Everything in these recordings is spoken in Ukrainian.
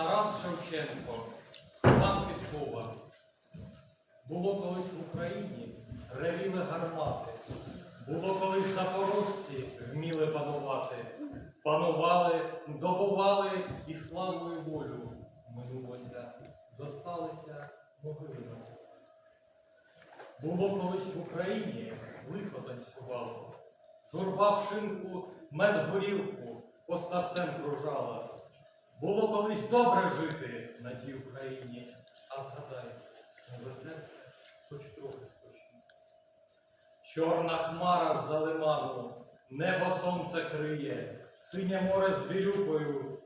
Тарас Шевченко, Іван Підкова. Було колись в Україні ревіли гармати. Було колись запорожці вміли панувати. Панували, добували і славу і волю минулося. Зосталися могили. Було колись в Україні лихо танцювало. Журба в шинку мед горілку поставцем кружала. Було колись добре жити на тій Україні, а згадай, моє серце хоч трохи спочне. Чорна хмара з-за лиману, небо сонце криє, синє море з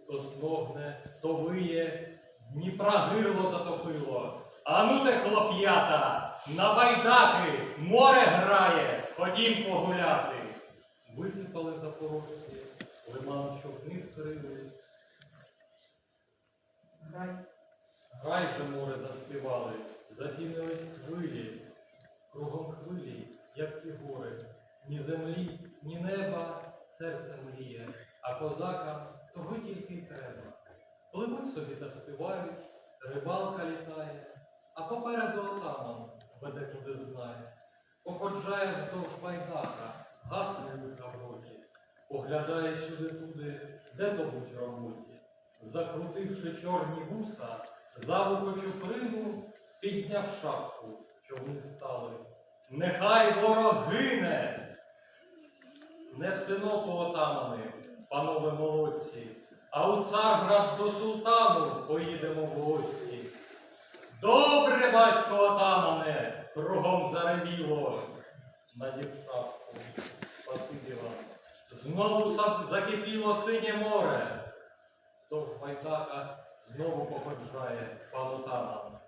то стогне, то виє, Дніпра гирло затопило. Ану те хлоп'ята, на байдаки море грає, ходім погуляти. Висипали запорожці, лиман човни вкрили. Грай же море заспівали, запінились хвилі, кругом хвилі, як ті гори, ні землі, ні неба, серце мріє, а козакам того тільки й треба. Пливуть собі та співають, рибалка літає, а попереду отаман веде куди знає. Походжає вздовж байдака, гасне в роті, поглядає сюди-туди, де то будь роботі. Закрутивши чорні вуса, за вухо чуприну, підняв шапку, човни стали. Нехай ворог гине! Не в синоку отамани, панове молодці, а у царград до султану поїдемо в гості. Добре, батько отамане, кругом заревіло. Надів шапку, спасибі вам. Знову закипіло синє море. Стовж байдака знову походжає пан